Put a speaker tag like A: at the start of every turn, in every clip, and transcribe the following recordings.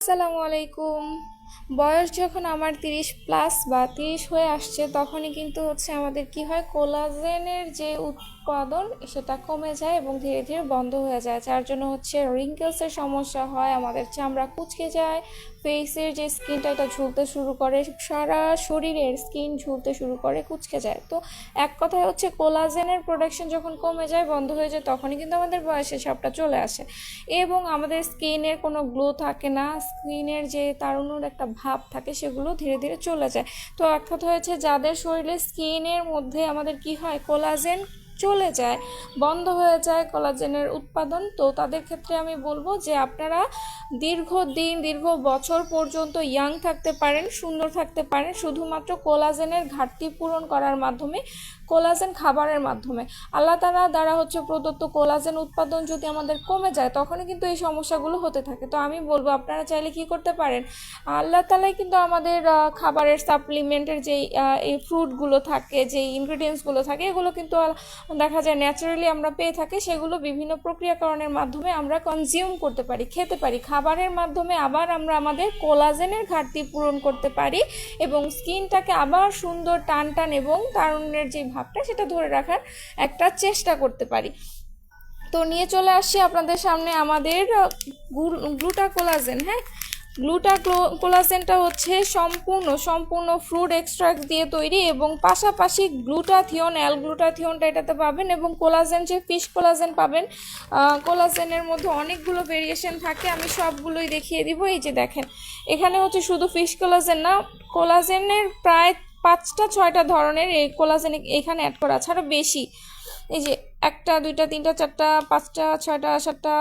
A: আসসালামু আলাইকুম। বয়স যখন আমার তিরিশ প্লাস বা তিরিশ হয়ে আসছে, তখনই কিন্তু হচ্ছে আমাদের কি হয় কোলাজেনের যে উৎপাদন সেটা কমে যায় এবং ধীরে ধীরে বন্ধ হয়ে যায়। যার জন্য হচ্ছে রিঙ্কেলসের সমস্যা হয়, আমাদের চামড়া কুচকে যায় ফেসের যে স্কিনটা এটা ঝুলতে শুরু করে, সারা শরীরের স্কিন ঝুলতে শুরু করে, কুচকে যায়। তো এক কথায় হচ্ছে কোলাজেনের প্রোডাকশন যখন কমে যায়, বন্ধ হয়ে যায়, তখনই কিন্তু আমাদের বয়সে সবটা চলে আসে। এবং আমাদের স্কিনের কোনো গ্লো থাকে না স্কিনের যে তারুণ্যর একটা ভাব থাকে সেগুলো ধীরে ধীরে চলে যায়। তো কথা হয়েছে যাদের শরীরে স্কিনের মধ্যে আমাদের কি হয়, কোলাজেন চলে যায়, বন্ধ হয়ে যায় কোলাজেনের উৎপাদন। তো তাদের ক্ষেত্রে আমি বলব যে আপনারা দীর্ঘ দিন দীর্ঘ বছর পর্যন্ত ইয়াং থাকতে পারেন, সুন্দর থাকতে পারেন, শুধুমাত্র কোলাজেনের ঘাটতি পূরণ করার মাধ্যমে কোলাজেন খাবারের মাধ্যমে। আল্লাহ তালা দ্বারা হচ্ছে প্রদত্ত কোলাজেন উৎপাদন যদি আমাদের কমে যায়, তখনই কিন্তু এই সমস্যাগুলো হতে থাকে। তো আমি বলব, আপনারা চাইলে কি করতে পারেন? আল্লাহ তালাই কিন্তু আমাদের খাবারের সাপ্লিমেন্টের যেই এই ফ্রুটগুলো থাকে, যেই ইনগ্রিডিয়েন্টসগুলো থাকে, এগুলো কিন্তু দেখা যায় ন্যাচারালি আমরা পেয়ে থাকি, সেগুলো বিভিন্ন প্রক্রিয়াকরণের মাধ্যমে আমরা কনজিউম করতে পারি, খেতে পারি। খাবারের মাধ্যমে আবার আমরা আমাদের কোলাজেনের ঘাটতি পূরণ করতে পারি এবং স্কিনটাকে আবার সুন্দর টান টান এবং তারুণ্যের যে ভাবটা, সেটা ধরে রাখার একটা চেষ্টা করতে পারি। তো নিয়ে চলে আসছি আপনাদের সামনে আমাদের গ্লুটা কোলাজেন হ্যাঁ? গ্লুটা কোলাজেনটা হচ্ছে সম্পূর্ণ সম্পূর্ণ ফ্রুট এক্সট্রাক্ট দিয়ে তৈরি এবং পাশাপাশি গ্লুটাথিয়ন অ্যাল গ্লুটাথিয়নটা এটাতে পাবেন এবং কোলাজেন, যে ফিশ কোলাজেন পাবেন কোলাজেনের মধ্যে অনেকগুলো ভেরিয়েশন থাকে, আমি সবগুলোই দেখিয়ে দিব। এই যে দেখেন, এখানে হচ্ছে শুধু ফিশ কোলাজেন না, কোলাজেনের প্রায় পাঁচটা, ছয়টা ধরনের এই কোলাজেন এখানে অ্যাড করা আছে। আরও বেশি, এই যে একটা, দুইটা, তিনটা, চারটা, পাঁচটা, ছয়টা, সাতটা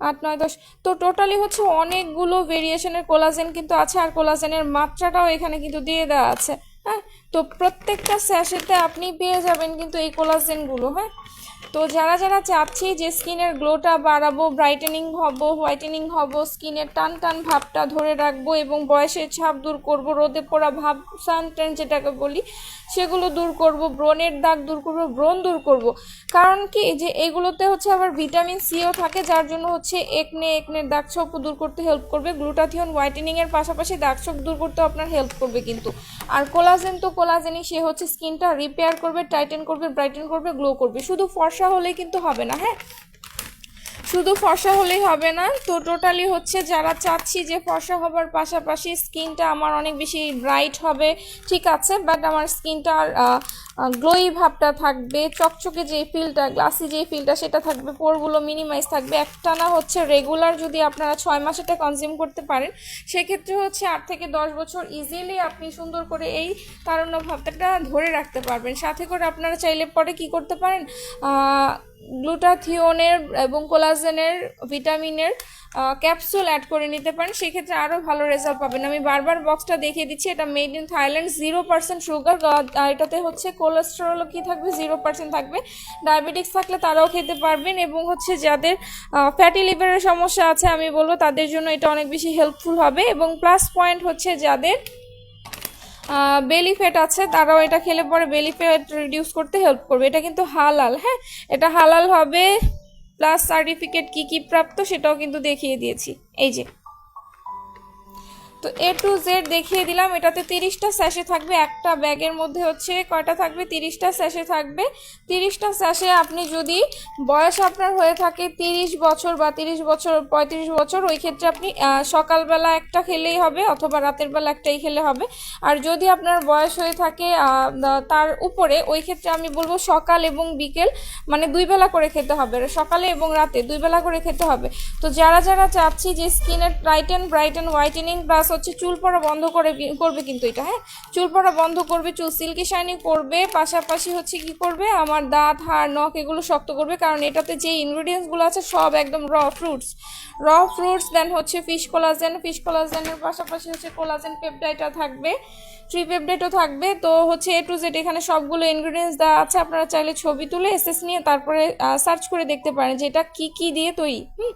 A: আট, নয়, দশ। তো টোটালি হচ্ছে অনেকগুলো ভেরিয়েশনের কোলাজেন কিন্তু আছে আর কোলাজেনের মাত্রাটাও এখানে কিন্তু দিয়ে দেওয়া আছে হ্যাঁ? তো প্রত্যেকটা স্যাশেতে আপনি পেয়ে যাবেন কিন্তু এই কোলাজেনগুলো হ্যাঁ? তো যারা যারা চাচ্ছি যে স্কিনের গ্লোটা বাড়াবো ব্রাইটেনিং হব হোয়াইটেনিং হব, স্কিনের টান টান ভাবটা ধরে রাখব এবং বয়সের ছাপ দূর করব, রোদে পড়া ভাব সানটেন যেটাকে বলি, সেগুলো দূর করব, ব্রণের দাগ দূর করব, ব্রণ দূর করব। কারণ কি? যে এগুলোতে হচ্ছে আবার ভিটামিন সিও থাকে, যার জন্য হচ্ছে একনে একনের দাগ ছোপ দূর করতে হেল্প করবে। গ্লুটাথিয়ন হোয়াইটেনিংয়ের পাশাপাশি দাগ ছোপ দূর করতে আপনার হেল্প করবে কিন্তু। আর কোলাজেন তো কোলাজেনই সে হচ্ছে স্কিনটা রিপেয়ার করবে টাইটেন করবে ব্রাইটেন করবে গ্লো করবে। শুধু ফর্সা হলেই কিন্তু হবে না হ্যাঁ? শুধু ফর্সা হলেই হবে না, তো টোটালি হচ্ছে যারা চাচ্ছি যে ফর্সা হবার পাশাপাশি স্কিনটা আমার অনেক বেশি ব্রাইট হবে, ঠিক আছে? বাট আমার স্কিনটা গ্লোই ভাবটা থাকবে, চকচকে যে ফিলটা গ্লাসি যে ফিলটা সেটা থাকবে পোরগুলো মিনিমাইজ থাকবে। একটা না হচ্ছে রেগুলার যদি আপনারা ছয় মাস এটা কনজিউম করতে পারেন, সেক্ষেত্রে হচ্ছে আট থেকে দশ বছর ইজিলি আপনি সুন্দর করে এই তারুণ্য ভাবটা ধরে রাখতে পারবেন। সাথে করে আপনারা চাইলে পরে কি করতে পারেন? গ্লুটাথিওনের এবং কোলাজেনের, ভিটামিনের ক্যাপসুল অ্যাড করে নিতে পারেন। সেক্ষেত্রে আরও ভালো রেজাল্ট পাবেন। আমি বারবার বক্সটা দেখিয়ে দিচ্ছি। এটা made in Thailand zero percent sugar এটাতে হচ্ছে কোলেস্টেরল কি থাকবে? জিরো পার্সেন্ট থাকবে। ডায়াবেটিক্স থাকলে তারাও খেতে পারবেন এবং হচ্ছে যাদের ফ্যাটি লিভারের সমস্যা আছে, আমি বলব, তাদের জন্য এটা অনেক বেশি হেল্পফুল হবে। এবং প্লাস পয়েন্ট হচ্ছে যাদের বেলি ফ্যাট আছে, তারাও এটা খেলে পরে বেলি ফ্যাট রিডিউস করতে হেল্প করবে। এটা কিন্তু হালাল হ্যাঁ? এটা হালাল হবে প্লাস সার্টিফিকেট কি কি প্রাপ্ত সেটাও কিন্তু দেখিয়ে দিয়েছি। এই যে তো এ টু জেড দেখিয়ে দিলাম, এটাতে তিরিশটা স্যাশে থাকবে, একটা ব্যাগের মধ্যে হচ্ছে কয়টা থাকবে? তিরিশটা স্যাশে থাকবে। তিরিশটা স্যাশে আপনি যদি বয়স আপনার হয়ে থাকে তিরিশ বছর বা তিরিশ বছর, পঁয়ত্রিশ বছর, ওই ক্ষেত্রে আপনি সকালবেলা একটা খেলেই হবে অথবা রাতের বেলা একটাই খেলে হবে। আর যদি আপনার বয়স হয়ে থাকে তার উপরে, ওই ক্ষেত্রে আমি বলব সকাল এবং বিকেল মানে দুই বেলা করে খেতে হবে। সকালে এবং রাতে দুই বেলা করে খেতে হবে। তো যারা যারা চাচ্ছি যে স্কিনের ব্রাইটেন ব্রাইটেন হোয়াইটেনিং প্লাস হচ্ছে চুল পড়া বন্ধ করে করবে কিন্তু এটা হ্যাঁ? চুল পড়া বন্ধ করবে, চুল সিল্কি শাইনি করবে, পাশাপাশি হচ্ছে কি করবে, আমার দাঁত, হাড়, নখ এগুলো শক্ত করবে, কারণ এটাতে যে ইনগ্রিডিয়েন্টসগুলো আছে সব একদম র ফ্রুটস র ফ্রুটস দেন হচ্ছে ফিশ কোলাজেন ফিশ কোলাজেনের পাশাপাশি হচ্ছে কোলাজেন পেপটাইটা থাকবে ট্রি পেপটাইটও থাকবে, তো হচ্ছে এ টু জেড এখানে সবগুলো ইনগ্রিডিয়েন্টস দেওয়া আছে, আপনারা চাইলে ছবি তুলে এসএস নিয়ে তারপরে সার্চ করে দেখতে পারেন যে এটা কী কী দিয়ে তৈরি, হুম?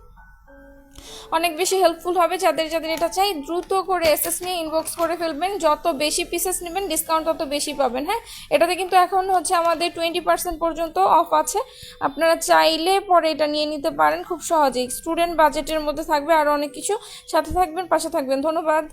A: অনেক বেশি হেল্পফুল হবে যাদের যাদের এটা চাই, দ্রুত করে এসএস নিয়ে ইনবক্স করে ফেলবেন। যত বেশি পিসেস নেবেন ডিসকাউন্ট তত বেশি পাবেন হ্যাঁ? এটাতে কিন্তু এখন হচ্ছে আমাদের টোয়েন্টি পার্সেন্ট পর্যন্ত অফ আছে। আপনারা চাইলে পরে এটা নিয়ে নিতে পারেন, খুব সহজেই। স্টুডেন্ট বাজেটের মধ্যে থাকবে আর অনেক কিছু। সাথে থাকবেন, পাশে থাকবেন। ধন্যবাদ।